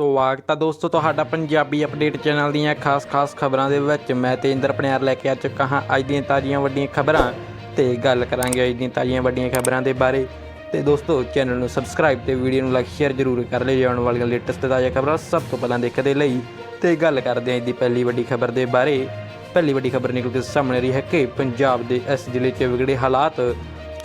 ਸਵਾਗਤ ਆ ਦੋਸਤੋ, ਤੁਹਾਡਾ ਪੰਜਾਬੀ ਅਪਡੇਟ ਚੈਨਲ ਦੀਆਂ ਖਾਸ-ਖਾਸ ਖਬਰਾਂ ਦੇ ਵਿੱਚ ਮੈਂ ਤੇਂਦਰ ਪਨਿਆਰ ਲੈ ਕੇ ਆ ਚੁੱਕਾ ਹਾਂ। ਅੱਜ ਦੀਆਂ ਤਾਜ਼ੀਆਂ ਵੱਡੀਆਂ ਖਬਰਾਂ ਤੇ ਗੱਲ ਕਰਾਂਗੇ ਅੱਜ ਦੀਆਂ ਤਾਜ਼ੀਆਂ ਵੱਡੀਆਂ ਖਬਰਾਂ ਦੇ ਬਾਰੇ। ਤੇ ਦੋਸਤੋ, ਚੈਨਲ ਨੂੰ ਸਬਸਕ੍ਰਾਈਬ ਤੇ ਵੀਡੀਓ ਨੂੰ ਲਾਈਕ ਸ਼ੇਅਰ ਜ਼ਰੂਰ ਕਰ ਲਿਓ। ਆਉਣ ਵਾਲੀਆਂ ਲੇਟੈਸਟ ਤਾਜ਼ਾ ਖਬਰਾਂ ਸਭ ਤੋਂ ਪਹਿਲਾਂ ਦੇਖਣ ਦੇ ਲਈ ਤੇ ਗੱਲ ਕਰਦੇ ਹਾਂ ਅੱਜ ਦੀ ਪਹਿਲੀ ਵੱਡੀ ਖਬਰ ਦੇ ਬਾਰੇ। ਪਹਿਲੀ ਵੱਡੀ ਖਬਰ ਨਿਕਲ ਕੇ ਸਾਹਮਣੇ ਆ ਰਹੀ ਹੈ ਕਿ ਪੰਜਾਬ ਦੇ ਇਸ ਜ਼ਿਲ੍ਹੇ 'ਚ ਵਿਗੜੇ ਹਾਲਾਤ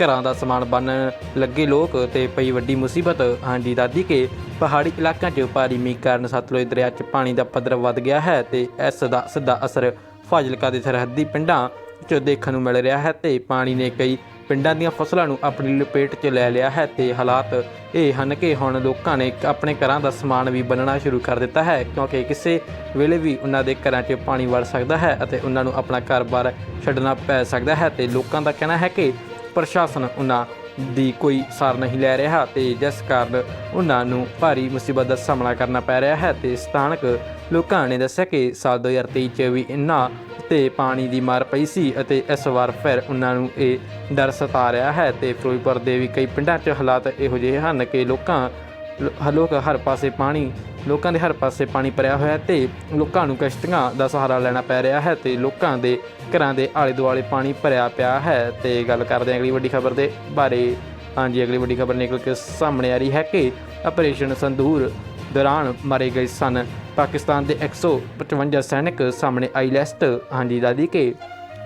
ਘਰਾਂ ਦਾ ਸਮਾਨ ਬਣਨ ਲੱਗੇ ਲੋਕ ਤੇ ਪਈ ਵੱਡੀ ਮੁਸੀਬਤ। ਹਾਂਜੀ, ਦਾਦੀ ਕੇ, ਪਹਾੜੀ ਇਲਾਕਿਆਂ 'ਚ ਭਾਰੀ ਮੀਂਹ ਕਾਰਨ ਸਤਲੁਜ ਦਰਿਆ 'ਚ ਪਾਣੀ ਦਾ ਪੱਧਰ ਵੱਧ ਗਿਆ ਹੈ ਤੇ ਇਸ ਦਾ ਸਿੱਧਾ ਅਸਰ ਫਾਜ਼ਿਲਕਾ ਦੇ ਸਰਹੱਦੀ ਪਿੰਡਾਂ 'ਚ ਦੇਖਣ ਨੂੰ ਮਿਲ ਰਿਹਾ ਹੈ ਤੇ ਪਾਣੀ ਨੇ ਕਈ ਪਿੰਡਾਂ ਦੀਆਂ ਫਸਲਾਂ ਨੂੰ ਆਪਣੀ ਲਪੇਟ 'ਚ ਲੈ ਲਿਆ ਹੈ ਤੇ ਹਾਲਾਤ ਇਹ ਹਨ ਕਿ ਹੁਣ ਲੋਕਾਂ ਨੇ ਆਪਣੇ ਘਰਾਂ ਦਾ ਸਮਾਨ ਵੀ ਬਣਨਾ ਸ਼ੁਰੂ ਕਰ ਦਿੱਤਾ ਹੈ, ਕਿਉਂਕਿ ਕਿਸੇ ਵੇਲੇ ਵੀ ਉਹਨਾਂ ਦੇ ਘਰਾਂ 'ਚ ਪਾਣੀ ਵੜ ਸਕਦਾ ਹੈ ਅਤੇ ਉਹਨਾਂ ਨੂੰ ਆਪਣਾ ਘਰ-ਬਾਰ ਛੱਡਣਾ ਪੈ ਸਕਦਾ ਹੈ ਤੇ ਲੋਕਾਂ ਦਾ ਕਹਿਣਾ ਹੈ ਕਿ ਪ੍ਰਸ਼ਾਸਨ ਉਹਨਾਂ ਦੀ ਕੋਈ ਸਾਰ ਨਹੀਂ ਲੈ ਰਿਹਾ ਤੇ ਜਿਸ ਕਾਰਨ ਉਹਨਾਂ ਨੂੰ ਭਾਰੀ ਮੁਸੀਬਤ ਦਾ ਸਾਹਮਣਾ ਕਰਨਾ ਪੈ ਰਿਹਾ ਹੈ ਤੇ ਸਥਾਨਕ ਲੋਕਾਂ ਨੇ ਦੱਸਿਆ ਕਿ ਸਾਲ 2023 ਚ ਵੀ ਇਹਨਾਂ ਤੇ ਪਾਣੀ ਦੀ ਮਾਰ ਪਈ ਸੀ ਅਤੇ ਇਸ ਵਾਰ ਫਿਰ ਉਹਨਾਂ ਨੂੰ ਇਹ ਡਰ ਸਤਾ ਰਿਹਾ ਹੈ ਤੇ ਫਿਰੋਜ਼ਪੁਰ ਦੇ ਵੀ ਕਈ ਪਿੰਡਾਂ 'ਚ ਹਾਲਾਤ ਇਹੋ ਜਿਹੇ ਹਨ ਕਿ ਲੋਕਾਂ ਲੋਕ ਹਰ ਪਾਸੇ ਪਾਣੀ, ਲੋਕਾਂ ਦੇ ਹਰ ਪਾਸੇ ਪਾਣੀ ਭਰਿਆ ਹੋਇਆ ਹੈ ਤੇ ਲੋਕਾਂ ਨੂੰ ਕਸ਼ਤੀਆਂ ਦਾ ਸਹਾਰਾ ਲੈਣਾ ਪੈ ਰਿਹਾ ਹੈ ਤੇ ਲੋਕਾਂ ਦੇ ਘਰਾਂ ਦੇ ਆਲੇ ਦੁਆਲੇ ਪਾਣੀ ਭਰਿਆ ਪਿਆ ਹੈ ਤੇ ਗੱਲ ਕਰਦੇ ਹਾਂ ਅਗਲੀ ਵੱਡੀ ਖਬਰ ਦੇ ਬਾਰੇ। ਹਾਂਜੀ, ਅਗਲੀ ਵੱਡੀ ਖਬਰ ਨਿਕਲ ਕੇ ਸਾਹਮਣੇ ਆ ਰਹੀ ਹੈ ਕਿ ਆਪਰੇਸ਼ਨ ਸੰਦੂਰ ਦੌਰਾਨ ਮਾਰੇ ਗਏ ਸਨ। ਪਾਕਿਸਤਾਨ ਦੇ 155 ਸੈਨਿਕ ਸਾਹਮਣੇ ਆਈ ਲਿਸਟ ਹਾਂਜੀ ਦਾਦੀ ਕੇ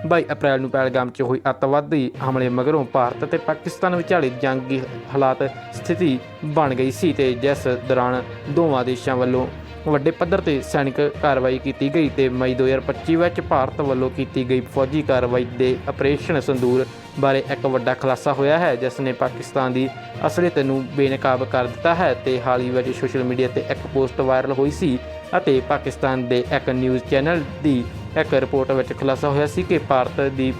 22 ਅਪ੍ਰੈਲ ਨੂੰ ਪਹਿਲਗਾਮ 'ਚ ਹੋਈ ਅੱਤਵਾਦੀ ਹਮਲੇ ਮਗਰੋਂ ਭਾਰਤ ਅਤੇ ਪਾਕਿਸਤਾਨ ਵਿਚਾਲੇ ਜੰਗੀ ਹਾਲਾਤ ਸਥਿਤੀ ਬਣ ਗਈ ਸੀ ਤੇ ਜਿਸ ਦੌਰਾਨ ਦੋਵਾਂ ਦੇਸ਼ਾਂ ਵੱਲੋਂ ਵੱਡੇ ਪੱਧਰ ਤੇ ਸੈਨਿਕ ਕਾਰਵਾਈ ਕੀਤੀ ਗਈ ਤੇ ਮਈ 2025 ਵਿੱਚ ਭਾਰਤ ਵੱਲੋਂ ਕੀਤੀ ਗਈ ਫੌਜੀ ਕਾਰਵਾਈ ਦੇ ਆਪਰੇਸ਼ਨ ਸੰਦੂਰ ਬਾਰੇ ਇੱਕ ਵੱਡਾ ਖੁਲਾਸਾ ਹੋਇਆ ਹੈ, ਜਿਸ ਨੇ ਪਾਕਿਸਤਾਨ ਦੀ ਅਸਲੀਅਤ ਨੂੰ ਬੇਨਕਾਬ ਕਰ ਦਿੱਤਾ ਹੈ ਤੇ ਹਾਲ ਹੀ ਵਿੱਚ ਸੋਸ਼ਲ ਮੀਡੀਆ ਤੇ ਇੱਕ ਪੋਸਟ ਵਾਇਰਲ ਹੋਈ ਸੀ ਅਤੇ ਪਾਕਿਸਤਾਨ ਦੇ ਇੱਕ ਨਿਊਜ਼ ਚੈਨਲ ਦੀ ਇੱਕ ਰਿਪੋਰਟ ਵਿੱਚ ਖੁਲਾਸਾ ਹੋਇਆ ਸੀ ਕਿ ਭਾਰਤ ਦੀ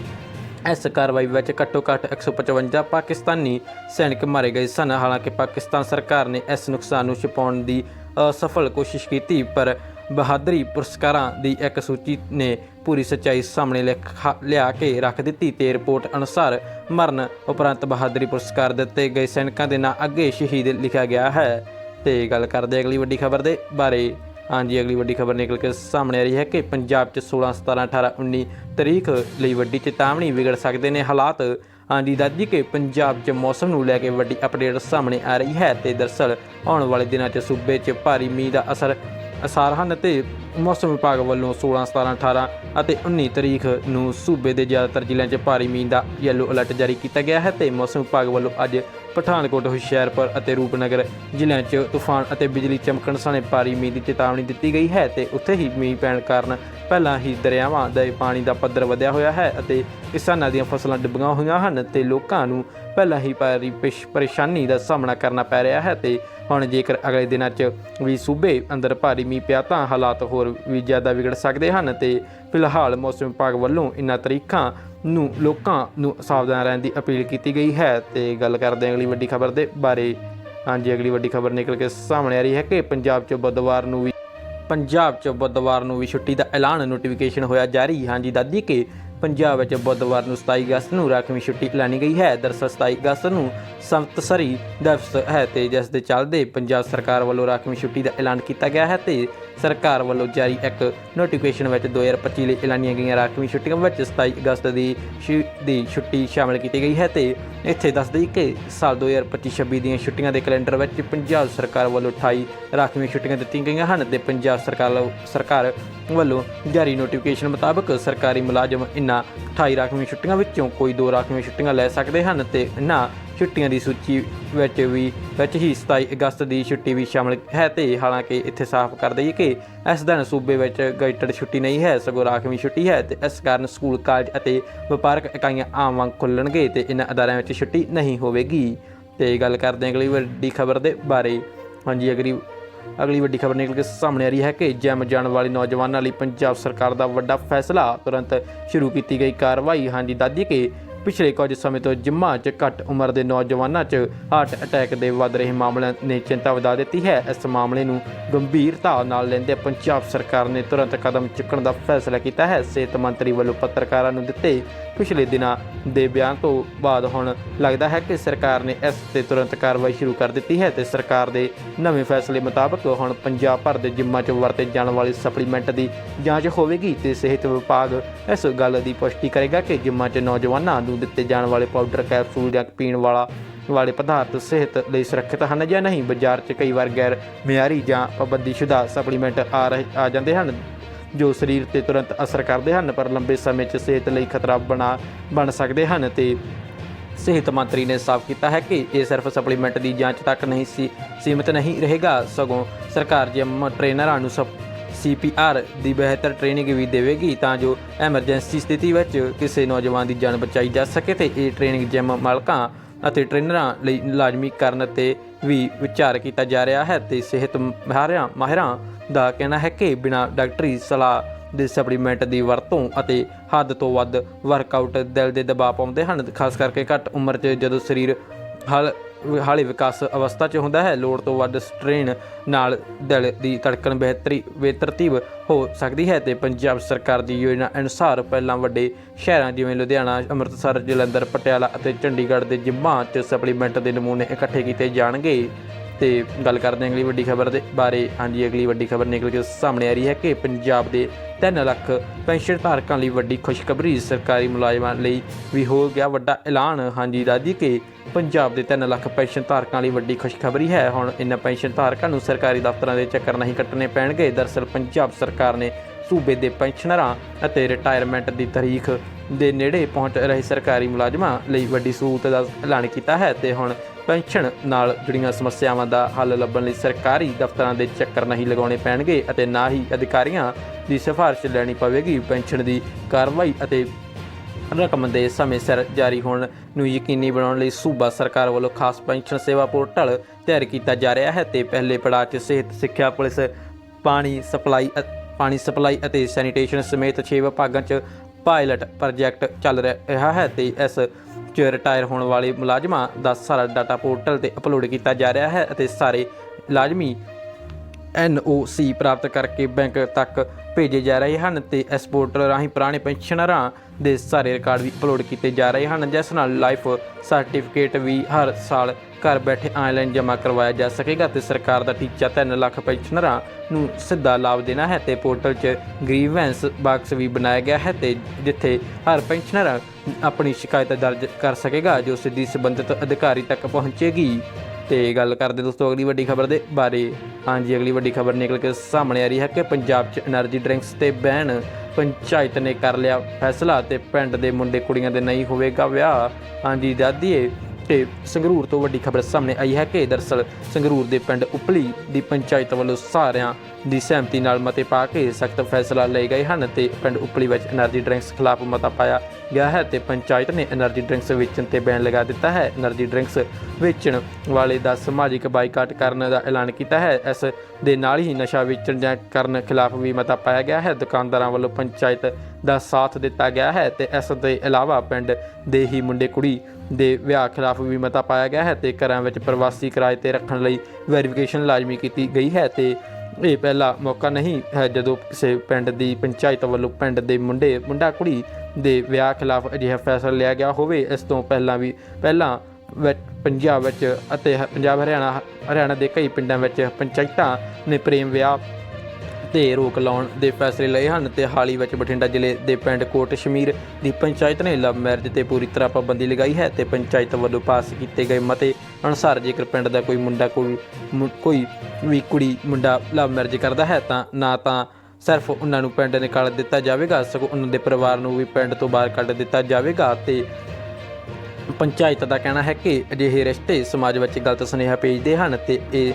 ਇਸ ਕਾਰਵਾਈ ਵਿੱਚ ਘੱਟੋ ਘੱਟ 155 ਪਾਕਿਸਤਾਨੀ ਸੈਨਿਕ ਮਾਰੇ ਗਏ ਸਨ। ਹਾਲਾਂਕਿ ਪਾਕਿਸਤਾਨ ਸਰਕਾਰ ਨੇ ਇਸ ਨੁਕਸਾਨ ਨੂੰ ਛੁਪਾਉਣ ਦੀ ਅਸਫਲ ਕੋਸ਼ਿਸ਼ ਕੀਤੀ, ਪਰ ਬਹਾਦਰੀ ਪੁਰਸਕਾਰਾਂ ਦੀ ਇੱਕ ਸੂਚੀ ਨੇ ਪੂਰੀ ਸੱਚਾਈ ਸਾਹਮਣੇ ਲਿਖਾ- ਲਿਆ ਕੇ ਰੱਖ ਦਿੱਤੀ ਤੇ ਰਿਪੋਰਟ ਅਨੁਸਾਰ ਮਰਨ ਉਪਰੰਤ ਬਹਾਦਰੀ ਪੁਰਸਕਾਰ ਦਿੱਤੇ ਗਏ ਸੈਨਿਕਾਂ ਦੇ ਨਾਂ ਅੱਗੇ ਸ਼ਹੀਦ ਲਿਖਿਆ ਗਿਆ ਹੈ। ਤੇ ਗੱਲ ਕਰਦੇ ਅਗਲੀ ਵੱਡੀ ਖਬਰ ਦੇ ਬਾਰੇ। ਹਾਂਜੀ, ਅਗਲੀ ਵੱਡੀ ਖਬਰ ਨਿਕਲ ਕੇ ਸਾਹਮਣੇ ਆ ਰਹੀ ਹੈ ਕਿ ਪੰਜਾਬ 'ਚ 16 17 18 19 ਤਰੀਕ ਲਈ ਵੱਡੀ ਚੇਤਾਵਨੀ ਵਿਗੜ ਸਕਦੇ ਨੇ ਹਾਲਾਤ। ਹਾਂਜੀ ਦੱਸਦੀ ਕਿ ਪੰਜਾਬ 'ਚ ਮੌਸਮ ਨੂੰ ਲੈ ਕੇ ਵੱਡੀ ਅਪਡੇਟ ਸਾਹਮਣੇ ਆ ਰਹੀ ਹੈ ਤੇ ਦਰਸਲ ਆਉਣ ਵਾਲੇ ਦਿਨਾਂ 'ਚ ਸੂਬੇ 'ਚ ਭਾਰੀ ਮੀਂਹ ਦਾ ਅਸਰ, ਅਸਾਰ ਹਨ ਤੇ ਮੌਸਮ ਵਿਭਾਗ ਵੱਲੋਂ 16 17 18 ਅਤੇ 19 ਤਰੀਕ ਨੂੰ ਸੂਬੇ ਦੇ ਜ਼ਿਆਦਾਤਰ ਜ਼ਿਲ੍ਹਿਆਂ 'ਚ ਭਾਰੀ ਮੀਂਹ ਦਾ ਯੈਲੋ ਅਲਰਟ ਜਾਰੀ ਕੀਤਾ ਗਿਆ ਹੈ ਤੇ ਮੌਸਮ ਵਿਭਾਗ ਵੱਲੋਂ ਅੱਜ ਪਠਾਨਕੋਟ ਹੁਸ਼ਿਆਰਪੁਰ ਅਤੇ ਰੂਪਨਗਰ ਜ਼ਿਲ੍ਹਿਆਂ 'ਚ ਤੂਫਾਨ ਅਤੇ ਬਿਜਲੀ ਚਮਕਣ ਸਣੇ ਭਾਰੀ ਮੀਂਹ ਦੀ ਚੇਤਾਵਨੀ ਦਿੱਤੀ ਗਈ ਹੈ ਤੇ ਉੱਥੇ ਹੀ ਮੀਂਹ ਪੈਣ ਕਾਰਨ ਪਹਿਲਾਂ ਹੀ ਦਰਿਆਵਾਂ ਦੇ ਪਾਣੀ ਦਾ ਪੱਧਰ ਵਧਿਆ ਹੋਇਆ ਹੈ ਅਤੇ ਕਿਸਾਨਾਂ ਦੀਆਂ ਫਸਲਾਂ ਡੁੱਬੀਆਂ ਹੋਈਆਂ ਹਨ ਤੇ ਲੋਕਾਂ ਨੂੰ ਪਹਿਲਾਂ ਹੀ ਭਾਰੀ ਪੇਸ਼- ਪਰੇਸ਼ਾਨੀ ਦਾ ਸਾਹਮਣਾ ਕਰਨਾ ਪੈ ਰਿਹਾ ਹੈ ਤੇ ਹੁਣ ਜੇਕਰ ਅਗਲੇ ਦਿਨਾਂ 'ਚ ਵੀ ਸੂਬੇ ਅੰਦਰ ਭਾਰੀ ਮੀਂਹ ਪਿਆ ਤਾਂ ਹਾਲਾਤ ਹੋਰ ਵੀ ਜ਼ਿਆਦਾ ਵਿਗੜ ਸਕਦੇ ਹਨ ਤੇ ਫਿਲਹਾਲ ਮੌਸਮ ਵਿਭਾਗ ਵੱਲੋਂ ਇਨ੍ਹਾਂ ਤਰੀਕਾਂ ਨੂੰ ਲੋਕਾਂ ਨੂੰ ਸਾਵਧਾਨ ਰਹਿਣ ਦੀ ਅਪੀਲ ਕੀਤੀ ਗਈ ਹੈ ਤੇ ਗੱਲ ਕਰਦੇ ਹਾਂ ਅਗਲੀ ਵੱਡੀ ਖਬਰ ਦੇ ਬਾਰੇ। ਹਾਂਜੀ, ਅਗਲੀ ਵੱਡੀ ਖਬਰ ਨਿਕਲ ਕੇ ਸਾਹਮਣੇ ਆ ਰਹੀ ਹੈ ਕਿ ਪੰਜਾਬ 'ਚ ਬੁੱਧਵਾਰ ਨੂੰ ਵੀ ਪੰਜਾਬ 'ਚ ਬੁੱਧਵਾਰ ਨੂੰ ਵੀ ਛੁੱਟੀ ਦਾ ਐਲਾਨ ਨੋਟੀਫਿਕੇਸ਼ਨ ਹੋਇਆ ਜਾਰੀ। ਹਾਂਜੀ ਦਾਦੀ ਕਿ ਪੰਜਾਬ ਵਿੱਚ ਬੁੱਧਵਾਰ ਨੂੰ 27 ਅਗਸਤ ਨੂੰ ਰਾਖਵੀਂ ਛੁੱਟੀ ਐਲਾਨੀ ਗਈ ਹੈ। ਦਰਅਸਲ 27 ਅਗਸਤ ਨੂੰ ਸੰਤਸਰੀ ਦਿਵਸ ਹੈ ਤੇ ਜਿਸ ਦੇ ਚੱਲਦੇ ਪੰਜਾਬ ਸਰਕਾਰ ਵੱਲੋਂ ਰਾਖਵੀਂ ਛੁੱਟੀ ਦਾ ਐਲਾਨ ਕੀਤਾ ਗਿਆ ਹੈ ਤੇ ਸਰਕਾਰ ਵੱਲੋਂ ਜਾਰੀ ਇੱਕ ਨੋਟੀਫਿਕੇਸ਼ਨ ਵਿੱਚ 2025 ਲਈ ਐਲਾਨੀਆਂ ਗਈਆਂ ਰਾਖਵੀਂ ਛੁੱਟੀਆਂ ਵਿੱਚ 27 ਅਗਸਤ ਦੀ ਛੁ- ਦੀ ਛੁੱਟੀ ਸ਼ਾਮਲ ਕੀਤੀ ਗਈ ਹੈ ਤੇ ਇੱਥੇ ਦੱਸ ਦਈਏ ਕਿ ਸਾਲ 2025-26 ਦੀਆਂ ਛੁੱਟੀਆਂ ਦੇ ਕੈਲੰਡਰ ਵਿੱਚ ਪੰਜਾਬ ਸਰਕਾਰ ਵੱਲੋਂ 28 ਰਾਖਵੀਂ ਛੁੱਟੀਆਂ ਦਿੱਤੀਆਂ ਗਈਆਂ ਹਨ ਤੇ ਪੰਜਾਬ ਸਰਕਾਰ ਸਰਕਾਰ ਵੱਲੋਂ ਜਾਰੀ ਨੋਟੀਫਿਕੇਸ਼ਨ ਮੁਤਾਬਕ ਸਰਕਾਰੀ ਮੁਲਾਜ਼ਮ ਇਨ੍ਹਾਂ 28 ਰਾਖਵੀਂ ਛੁੱਟੀਆਂ ਵਿੱਚੋਂ ਕੋਈ ਦੋ ਰਾਖਵੀਂ ਛੁੱਟੀਆਂ ਲੈ ਸਕਦੇ ਹਨ ਤੇ ਇਹਨਾਂ ਛੁੱਟੀਆਂ ਦੀ ਸੂਚੀ ਵਿੱਚ ਵੀ, ਵਿੱਚ ਹੀ 27 ਅਗਸਤ ਦੀ ਛੁੱਟੀ ਵੀ ਸ਼ਾਮਲ ਹੈ ਤੇ ਹਾਲਾਂਕਿ ਇੱਥੇ ਸਾਫ਼ ਕਰ ਦਈਏ ਕਿ ਇਸ ਦਿਨ ਸੂਬੇ ਵਿੱਚ ਗਾਈਟਡ ਛੁੱਟੀ ਨਹੀਂ ਹੈ, ਸਗੋਂ ਰਾਖਵੀਂ ਛੁੱਟੀ ਹੈ ਤੇ ਇਸ ਕਾਰਨ ਸਕੂਲ, ਕਾਲਜ ਅਤੇ ਵਪਾਰਕ ਇਕਾਈਆਂ ਆਮ ਵਾਂਗ ਖੁੱਲਣਗੇ ਤੇ ਇਹਨਾਂ ਅਦਾਰਿਆਂ ਵਿੱਚ ਛੁੱਟੀ ਨਹੀਂ ਹੋਵੇਗੀ। ਤੇ ਗੱਲ ਕਰਦੇ ਹਾਂ ਅਗਲੀ ਵੱਡੀ ਖਬਰ ਦੇ ਬਾਰੇ। ਹਾਂਜੀ, ਅਗਲੀ ਅਗਲੀ ਵੱਡੀ ਖਬਰ ਨਿਕਲ ਕੇ ਸਾਹਮਣੇ ਆ ਰਹੀ ਹੈ ਕਿ ਜਿਮ ਜਾਣ ਵਾਲੇ ਨੌਜਵਾਨਾਂ ਲਈ ਪੰਜਾਬ ਸਰਕਾਰ ਦਾ ਵੱਡਾ ਫੈਸਲਾ ਤੁਰੰਤ ਸ਼ੁਰੂ ਕੀਤੀ ਗਈ ਕਾਰਵਾਈ। ਹਾਂਜੀ ਦਾਦੀ ਕਿ ਪਿਛਲੇ ਕੁਝ ਸਮੇਂ ਤੋਂ ਜਿੰਮਾਂ 'ਚ ਘੱਟ ਉਮਰ ਦੇ ਨੌਜਵਾਨਾਂ 'ਚ ਹਾਰਟ ਅਟੈਕ ਦੇ ਵੱਧ ਰਹੇ ਮਾਮਲਿਆਂ ਨੇ ਚਿੰਤਾ ਵਧਾ ਦਿੱਤੀ ਹੈ। ਇਸ ਮਾਮਲੇ ਨੂੰ ਗੰਭੀਰਤਾ ਨਾਲ ਲੈਂਦੇ ਪੰਜਾਬ ਸਰਕਾਰ ਨੇ ਤੁਰੰਤ ਕਦਮ ਚੁੱਕਣ ਦਾ ਫੈਸਲਾ ਕੀਤਾ ਹੈ। ਸਿਹਤ ਮੰਤਰੀ ਵੱਲੋਂ ਪੱਤਰਕਾਰਾਂ ਨੂੰ ਦਿੱਤੇ ਪਿਛਲੇ ਦਿਨਾਂ ਦੇ ਬਿਆਨ ਤੋਂ ਬਾਅਦ ਹੁਣ ਲੱਗਦਾ ਹੈ ਕਿ ਸਰਕਾਰ ਨੇ ਇਸ ਤੇ ਤੁਰੰਤ ਕਾਰਵਾਈ ਸ਼ੁਰੂ ਕਰ ਦਿੱਤੀ ਹੈ ਤੇ ਸਰਕਾਰ ਦੇ ਨਵੇਂ ਫੈਸਲੇ ਮੁਤਾਬਕ ਹੁਣ ਪੰਜਾਬ ਭਰ ਦੇ ਜਿੰਮਾਂ 'ਚ ਵਰਤੇ ਜਾਣ ਵਾਲੇ ਸਪਲੀਮੈਂਟ ਦੀ ਜਾਂਚ ਹੋਵੇਗੀ ਤੇ ਸਿਹਤ ਵਿਭਾਗ ਇਸ ਗੱਲ ਦੀ ਪੁਸ਼ਟੀ ਕਰੇਗਾ ਕਿ ਜਿੰਮਾਂ 'ਚ ਨੌਜਵਾਨਾਂ ਨੂੰ ਦਿੱਤੇ ਜਾਣ ਵਾਲੇ ਪਾਊਡਰ ਕੈਪਸੂਲ ਜਾਂ ਪੀਣ ਵਾਲਾ ਵਾਲੇ ਪਦਾਰਥ ਸਿਹਤ ਲਈ ਸੁਰੱਖਿਅਤ ਹਨ ਜਾਂ ਨਹੀਂ। ਬਾਜ਼ਾਰ 'ਚ ਕਈ ਵਾਰ ਗੈਰ ਮਿਆਰੀ ਜਾਂ ਪਾਬੰਦੀਸ਼ੁਦਾ ਸਪਲੀਮੈਂਟ ਆ ਰਹੇ ਆ ਜਾਂਦੇ ਹਨ। ਜੋ ਸਰੀਰ ਤੇ ਤੁਰੰਤ ਅਸਰ ਕਰਦੇ ਹਨ, ਪਰ ਲੰਬੇ ਸਮੇਂ 'ਚ ਸਿਹਤ ਲਈ ਖਤਰਾ ਬਣਾ, ਬਣ ਸਕਦੇ ਹਨ ਤੇ ਸਿਹਤ ਮੰਤਰੀ ਨੇ ਸਾਫ਼ ਕੀਤਾ ਹੈ ਕਿ ਇਹ ਸਿਰਫ ਸਪਲੀਮੈਂਟ ਦੀ ਜਾਂਚ ਤੱਕ ਨਹੀਂ ਸੀ, ਸੀਮਿਤ ਨਹੀਂ ਰਹੇਗਾ। ਸਗੋਂ ਸਰਕਾਰ ਜਿਮ ਟ੍ਰੇਨਰਾਂ ਨੂੰ ਸਪ ਸੀਪੀਆਰ ਦੀ ਬਿਹਤਰ ਟ੍ਰੇਨਿੰਗ ਵੀ ਦੇਵੇਗੀ ਤਾਂ ਜੋ ਐਮਰਜੈਂਸੀ ਸਥਿਤੀ ਵਿੱਚ ਕਿਸੇ ਨੌਜਵਾਨ ਦੀ ਜਾਨ ਬਚਾਈ ਜਾ ਸਕੇ ਤੇ ਇਹ ਟ੍ਰੇਨਿੰਗ ਜਿਮ ਮਾਲਕਾਂ ਅਤੇ ਟ੍ਰੇਨਰਾਂ ਲਈ ਲਾਜ਼ਮੀ ਕਰਨ ਤੇ ਵੀ ਵਿਚਾਰ ਕੀਤਾ ਜਾ ਰਿਹਾ ਹੈ ਤੇ ਸਿਹਤ ਮਾਹਿਰਾਂ ਮਾਹਿਰਾਂ ਦਾ ਕਹਿਣਾ ਹੈ ਕਿ ਬਿਨਾਂ ਡਾਕਟਰੀ ਸਲਾਹ ਦੇ ਸਪਲੀਮੈਂਟ ਦੀ ਵਰਤੋਂ ਅਤੇ ਹੱਦ ਤੋਂ ਵੱਧ ਵਰਕਆਊਟ ਦਿਲ ਦੇ ਦਬਾਅ ਪਾਉਂਦੇ ਹਨ, ਖਾਸ ਕਰਕੇ ਘੱਟ ਉਮਰ 'ਚ ਜਦੋਂ ਸਰੀਰ ਹਲ, ਹਾਲੇ ਵਿਕਾਸ ਅਵਸਥਾ 'ਚ ਹੁੰਦਾ ਹੈ, ਲੋੜ ਤੋਂ ਵੱਧ ਸਟ੍ਰੇਨ ਨਾਲ ਦਿਲ ਦੀ ਧੜਕਣ ਬਿਹਤਰੀ ਬੇਤਰਤੀਬ ਹੋ ਸਕਦੀ ਹੈ ਤੇ ਪੰਜਾਬ ਸਰਕਾਰ ਦੀ ਯੋਜਨਾ ਅਨੁਸਾਰ ਪਹਿਲਾਂ ਵੱਡੇ ਸ਼ਹਿਰਾਂ ਜਿਵੇਂ ਲੁਧਿਆਣਾ, ਅੰਮ੍ਰਿਤਸਰ, ਜਲੰਧਰ, ਪਟਿਆਲਾ ਅਤੇ ਚੰਡੀਗੜ੍ਹ ਦੇ ਜਿੰਮਾਂ 'ਚ ਸਪਲੀਮੈਂਟ ਦੇ ਨਮੂਨੇ ਇਕੱਠੇ ਕੀਤੇ ਜਾਣਗੇ। ਤੇ ਗੱਲ ਕਰਦੇ ਹਾਂ ਅਗਲੀ ਵੱਡੀ ਖਬਰ ਦੇ ਬਾਰੇ। ਹਾਂਜੀ, ਅਗਲੀ ਵੱਡੀ ਖਬਰ ਨਿਕਲ ਕੇ ਸਾਹਮਣੇ ਆ ਰਹੀ ਹੈ ਕਿ ਪੰਜਾਬ ਦੇ 3 ਲੱਖ ਪੈਨਸ਼ਨ ਧਾਰਕਾਂ ਲਈ ਵੱਡੀ ਖੁਸ਼ਖਬਰੀ ਸਰਕਾਰੀ ਮੁਲਾਜ਼ਮਾਂ ਲਈ ਵੀ ਹੋ ਗਿਆ ਵੱਡਾ ਐਲਾਨ। ਹਾਂਜੀ ਦਾਦੀ ਕਿ ਪੰਜਾਬ ਦੇ 3 ਲੱਖ ਪੈਨਸ਼ਨ ਧਾਰਕਾਂ ਲਈ ਵੱਡੀ ਖੁਸ਼ਖਬਰੀ ਹੈ। ਹੁਣ ਇਹਨਾਂ ਪੈਨਸ਼ਨ ਧਾਰਕਾਂ ਨੂੰ ਸਰਕਾਰੀ ਦਫ਼ਤਰਾਂ ਦੇ ਚੱਕਰ ਨਹੀਂ ਕੱਟਣੇ ਪੈਣਗੇ। ਦਰਅਸਲ, ਪੰਜਾਬ ਸਰਕਾਰ ਨੇ ਸੂਬੇ ਦੇ ਪੈਨਸ਼ਨਰਾਂ ਅਤੇ ਰਿਟਾਇਰਮੈਂਟ ਦੀ ਤਾਰੀਖ ਦੇ ਨੇੜੇ ਪਹੁੰਚ ਰਹੇ ਸਰਕਾਰੀ ਮੁਲਾਜ਼ਮਾਂ ਲਈ ਵੱਡੀ ਸਹੂਲਤ ਦਾ ਐਲਾਨ ਕੀਤਾ ਹੈ ਤੇ ਹੁਣ ਪੈਨਸ਼ਨ ਨਾਲ ਜੁੜੀਆਂ ਸਮੱਸਿਆਵਾਂ ਦਾ ਹੱਲ ਲੱਭਣ ਲਈ ਸਰਕਾਰੀ ਦਫ਼ਤਰਾਂ ਦੇ ਚੱਕਰ ਨਹੀਂ ਲਗਾਉਣੇ ਪੈਣਗੇ ਅਤੇ ਨਾ ਹੀ ਅਧਿਕਾਰੀਆਂ ਦੀ ਸਿਫਾਰਿਸ਼ ਲੈਣੀ ਪਵੇਗੀ। ਪੈਨਸ਼ਨ ਦੀ ਕਾਰਵਾਈ ਅਤੇ ਰਕਮ ਦੇ ਸਮੇਂ ਸਿਰ ਜਾਰੀ ਹੋਣ ਨੂੰ ਯਕੀਨੀ ਬਣਾਉਣ ਲਈ ਸੂਬਾ ਸਰਕਾਰ ਵੱਲੋਂ ਖਾਸ ਪੈਨਸ਼ਨ ਸੇਵਾ ਪੋਰਟਲ ਤਿਆਰ ਕੀਤਾ ਜਾ ਰਿਹਾ ਹੈ ਤੇ ਪਹਿਲੇ ਪੜਾਅ 'ਚ ਸਿਹਤ, ਸਿੱਖਿਆ, ਪੁਲਿਸ, ਪਾਣੀ ਸਪਲਾਈ ਪਾਣੀ ਸਪਲਾਈ ਅਤੇ ਸੈਨੀਟੇਸ਼ਨ ਸਮੇਤ 6 ਵਿਭਾਗਾਂ 'ਚ ਪਾਇਲਟ ਪ੍ਰੋਜੈਕਟ ਚੱਲ ਰਿਹਾ ਹੈ ਤੇ ਇਸ 'ਚ ਰਿਟਾਇਰ ਹੋਣ ਵਾਲੇ ਮੁਲਾਜ਼ਮਾਂ ਦਾ ਸਾਰਾ ਡਾਟਾ ਪੋਰਟਲ ਤੇ ਅਪਲੋਡ ਕੀਤਾ ਜਾ ਰਿਹਾ ਹੈ ਅਤੇ ਸਾਰੇ ਲਾਜ਼ਮੀ ਐਨਓਸੀ ਪ੍ਰਾਪਤ ਕਰਕੇ ਬੈਂਕ ਤੱਕ ਭੇਜੇ ਜਾ ਰਹੇ ਹਨ ਤੇ ਇਸ ਪੋਰਟਲ ਰਾਹੀਂ ਪੁਰਾਣੇ ਪੈਨਸ਼ਨਰਾਂ ਦੇ ਸਾਰੇ ਰਿਕਾਰਡ ਵੀ ਅਪਲੋਡ ਕੀਤੇ ਜਾ ਰਹੇ ਹਨ, ਜਿਸ ਨਾਲ ਲਾਈਫ ਸਰਟੀਫਿਕੇਟ ਵੀ ਹਰ ਸਾਲ ਘਰ ਬੈਠੇ ਆਨਲਾਈਨ ਜਮ੍ਹਾਂ ਕਰਵਾਇਆ ਜਾ ਸਕੇਗਾ ਤੇ ਸਰਕਾਰ ਦਾ ਟੀਚਾ 3 ਲੱਖ ਪੈਨਸ਼ਨਰਾਂ ਨੂੰ ਸਿੱਧਾ ਲਾਭ ਦੇਣਾ ਹੈ ਤੇ ਪੋਰਟਲ 'ਚ ਗ੍ਰੀਵੈਂਸ ਬਾਕਸ ਵੀ ਬਣਾਇਆ ਗਿਆ ਹੈ ਤੇ ਜਿੱਥੇ ਹਰ ਪੈਨਸ਼ਨਰ ਆਪਣੀ ਸ਼ਿਕਾਇਤ ਦਰਜ ਕਰ ਸਕੇਗਾ, ਜੋ ਸਿੱਧੀ ਸੰਬੰਧਿਤ ਅਧਿਕਾਰੀ ਤੱਕ ਪਹੁੰਚੇਗੀ। ਤੇ ਗੱਲ ਕਰਦੇ ਦੋਸਤੋ ਅਗਲੀ ਵੱਡੀ ਖਬਰ ਦੇ ਬਾਰੇ। ਹਾਂਜੀ, ਅਗਲੀ ਵੱਡੀ ਖਬਰ ਨਿਕਲ ਕੇ ਸਾਹਮਣੇ ਆ ਰਹੀ ਹੈ ਕਿ ਪੰਜਾਬ 'ਚ એનર્ਜੀ ਡਰਿੰਕਸ ਤੇ ਬੈਨ ਪੰਚਾਇਤ ਨੇ ਕਰ ਲਿਆ ਫੈਸਲਾ ਤੇ ਪਿੰਡ ਦੇ ਮੁੰਡੇ ਕੁੜੀਆਂ ਦੇ ਨਹੀਂ ਹੋਵੇਗਾ ਵਿਆਹ। ਹਾਂਜੀ ਦਾਦੀਏ ਤੇ ਸੰਗਰੂਰ ਤੋਂ ਵੱਡੀ ਖਬਰ ਸਾਹਮਣੇ ਆਈ ਹੈ ਕਿ ਦਰਸਲ ਸੰਗਰੂਰ ਦੇ ਪਿੰਡ ਉਪਲੀ ਦੀ ਪੰਚਾਇਤ ਵੱਲੋਂ ਸਾਰਿਆਂ ਦੀ ਸਹਿਮਤੀ ਨਾਲ ਮਤੇ ਪਾ ਕੇ ਸਖਤ ਫੈਸਲਾ ਲਏ ਗਏ ਹਨ ਤੇ ਪਿੰਡ ਉਪਲੀ ਵਿੱਚ એનર્ਜੀ ਡਰਿੰਕਸ ਖਿਲਾਫ ਮਤਾ ਪਾਇਆ ਗਿਆ ਹੈ ਤੇ ਪੰਚਾਇਤ ਨੇ એનર્ਜੀ ਡਰਿੰਕਸ ਵੇਚਣ ਤੇ ਬੈਨ ਲਗਾ ਦਿੱਤਾ ਹੈ। એનર્ਜੀ ਡਰਿੰਕਸ ਵੇਚਣ ਵਾਲੇ ਦਾ ਸਮਾਜਿਕ ਬਾਈਕਾਟ ਕਰਨ ਦਾ ਐਲਾਨ ਕੀਤਾ ਹੈ। ਇਸ ਦੇ ਨਾਲ ਹੀ ਨਸ਼ਾ ਵੇਚਣ ਜਾਂ ਕਰਨ ਖਿਲਾਫ ਵੀ ਮਤਾ ਪਾਇਆ ਗਿਆ ਹੈ। ਦੁਕਾਨਦਾਰਾਂ ਵੱਲੋਂ ਪੰਚਾਇਤ ਦਾ ਸਾਥ ਦਿੱਤਾ ਗਿਆ ਹੈ ਤੇ ਇਸ ਦੇ ਇਲਾਵਾ ਪਿੰਡ ਦੇ ਹੀ ਮੁੰਡੇ ਕੁੜੀ ਦੇ ਵਿਆਹ ਖਿਲਾਫ ਵੀ ਮਤਾ ਪਾਇਆ ਗਿਆ ਹੈ ਤੇ ਘਰਾਂ ਵਿੱਚ ਪ੍ਰਵਾਸੀ ਕਿਰਾਏ ਤੇ ਰੱਖਣ ਲਈ ਵੈਰੀਫਿਕੇਸ਼ਨ ਲਾਜ਼ਮੀ ਕੀਤੀ ਗਈ ਹੈ ਤੇ ਇਹ ਪਹਿਲਾ ਮੌਕਾ ਨਹੀਂ ਹੈ ਜਦੋਂ ਕਿਸੇ ਪਿੰਡ ਦੀ ਪੰਚਾਇਤ ਵੱਲੋਂ ਪਿੰਡ ਦੇ ਮੁੰਡੇ, ਮੁੰਡਾ ਕੁੜੀ ਦੇ ਵਿਆਹ ਖਿਲਾਫ ਅਜਿਹਾ ਫੈਸਲਾ ਲਿਆ ਗਿਆ ਹੋਵੇ, ਇਸ ਤੋਂ ਪਹਿਲਾਂ ਵੀ, ਪਹਿਲਾਂ ਪੰਜਾਬ ਵਿੱਚ ਅਤੇ ਹ- ਪੰਜਾਬ ਹਰਿਆਣਾ ਹਰਿਆਣਾ ਦੇ ਕਈ ਪਿੰਡਾਂ ਵਿੱਚ ਪੰਚਾਇਤਾਂ ਨੇ ਪ੍ਰੇਮ ਵਿਆਹ ਤੇ ਰੋਕ ਲਾਉਣ ਦੇ ਫੈਸਲੇ ਲਏ ਹਨ ਤੇ ਹਾਲ ਹੀ ਵਿੱਚ ਬਠਿੰਡਾ ਜ਼ਿਲ੍ਹੇ ਦੇ ਪਿੰਡ ਕੋਟ ਸ਼ਮੀਰ ਦੀ ਪੰਚਾਇਤ ਨੇ ਲਵ ਮੈਰਿਜ ਤੇ ਪੂਰੀ ਤਰ੍ਹਾਂ ਪਾਬੰਦੀ ਲਗਾਈ ਹੈ ਤੇ ਪੰਚਾਇਤ ਵੱਲੋਂ ਪਾਸ ਕੀਤੇ ਗਏ ਮਤੇ ਅਨੁਸਾਰ ਜੇਕਰ ਪਿੰਡ ਦਾ ਕੋਈ ਮੁੰਡਾ ਕੋਈ ਕੋਈ ਵੀ ਕੁੜੀ ਮੁੰਡਾ ਲਵ ਮੈਰਿਜ ਕਰਦਾ ਹੈ ਤਾਂ ਨਾ ਤਾਂ ਸਿਰਫ ਉਹਨਾਂ ਨੂੰ ਪਿੰਡ ਨਿਕਾਲ ਦਿੱਤਾ ਜਾਵੇਗਾ, ਸਗੋਂ ਉਹਨਾਂ ਦੇ ਪਰਿਵਾਰ ਨੂੰ ਵੀ ਪਿੰਡ ਤੋਂ ਬਾਹਰ ਕੱਢ ਦਿੱਤਾ ਜਾਵੇਗਾ ਤੇ ਪੰਚਾਇਤ ਦਾ ਕਹਿਣਾ ਹੈ ਕਿ ਅਜਿਹੇ ਰਿਸ਼ਤੇ ਸਮਾਜ ਵਿੱਚ ਗਲਤ ਸੁਨੇਹਾ ਭੇਜਦੇ ਹਨ ਤੇ ਇਹ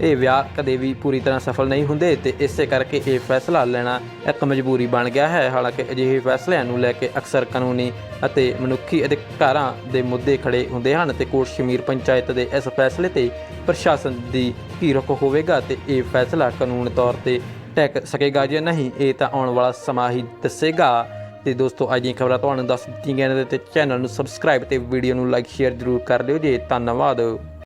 ਇਹ ਵਿਆਹ ਕਦੇ ਵੀ ਪੂਰੀ ਤਰ੍ਹਾਂ ਸਫਲ ਨਹੀਂ ਹੁੰਦੇ ਤੇ ਇਸੇ ਕਰਕੇ ਇਹ ਫੈਸਲਾ ਲੈਣਾ ਇੱਕ ਮਜਬੂਰੀ ਬਣ ਗਿਆ ਹੈ। ਹਾਲਾਂਕਿ ਅਜਿਹੇ ਫੈਸਲਿਆਂ ਨੂੰ ਲੈ ਕੇ ਅਕਸਰ ਕਾਨੂੰਨੀ ਅਤੇ ਮਨੁੱਖੀ ਅਧਿਕਾਰਾਂ ਦੇ ਮੁੱਦੇ ਖੜੇ ਹੁੰਦੇ ਹਨ ਤੇ ਕੋਟ ਸ਼ਮੀਰ ਪੰਚਾਇਤ ਦੇ ਇਸ ਫੈਸਲੇ ਤੇ ਪ੍ਰਸ਼ਾਸਨ ਦੀ ਕੀ ਰੁਖ ਹੋਵੇਗਾ ਤੇ ਇਹ ਫੈਸਲਾ ਕਾਨੂੰਨ ਤੌਰ ਤੇ ਟੈਕ ਸਕੇਗਾ ਜਾਂ ਨਹੀਂ, ਇਹ ਤਾਂ ਆਉਣ ਵਾਲਾ ਸਮਾਂ ਹੀ ਦੱਸੇਗਾ। ਤੇ ਦੋਸਤੋ, ਅੱਜ ਦੀਆਂ ਖਬਰਾਂ ਤੁਹਾਨੂੰ ਦੱਸ ਦਿੱਤੀਆਂ ਗਈਆਂ ਨੇ ਤੇ ਚੈਨਲ ਨੂੰ ਸਬਸਕ੍ਰਾਈਬ ਤੇ ਵੀਡੀਓ ਨੂੰ ਲਾਈਕ ਸ਼ੇਅਰ ਜ਼ਰੂਰ ਕਰ ਲਿਓ ਜੀ। ਧੰਨਵਾਦ।